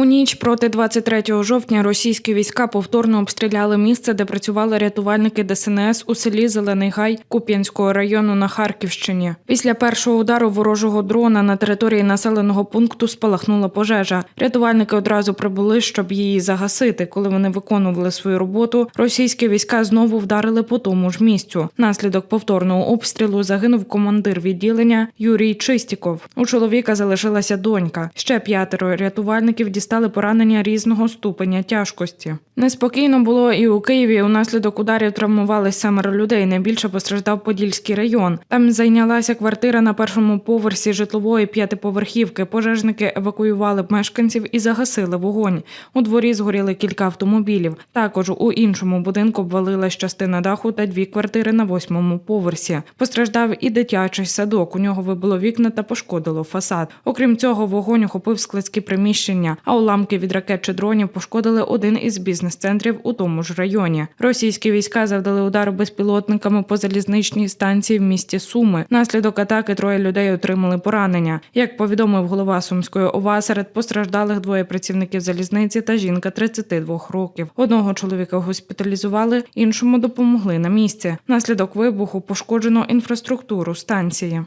У ніч проти 23 жовтня російські війська повторно обстріляли місце, де працювали рятувальники ДСНС у селі Зелений Гай Куп'янського району на Харківщині. Після першого удару ворожого дрона на території населеного пункту спалахнула пожежа. Рятувальники одразу прибули, щоб її загасити. Коли вони виконували свою роботу, російські війська знову вдарили по тому ж місцю. Наслідок повторного обстрілу загинув командир відділення Юрій Чистіков. У чоловіка залишилася донька. Ще п'ятеро рятувальників дістали поранення різного ступеня тяжкості. Неспокійно було і у Києві. Унаслідок ударів травмувались семеро людей. Найбільше постраждав Подільський район. Там зайнялася квартира на першому поверсі житлової п'ятиповерхівки. Пожежники евакуювали мешканців і загасили вогонь. У дворі згоріли кілька автомобілів. Також у іншому будинку обвалилась частина даху та дві квартири на восьмому поверсі. Постраждав і дитячий садок. У нього вибило вікна та пошкодило фасад. Окрім цього, вогонь охопив складські приміщення, а уламки від ракет чи дронів пошкодили один із бізнес-центрів у тому ж районі. Російські війська завдали удар безпілотниками по залізничній станції в місті Суми. Наслідок атаки троє людей отримали поранення. Як повідомив голова Сумської ОВА, серед постраждалих двоє працівників залізниці та жінка 32 років. Одного чоловіка госпіталізували, іншому допомогли на місці. Наслідок вибуху пошкоджено інфраструктуру станції.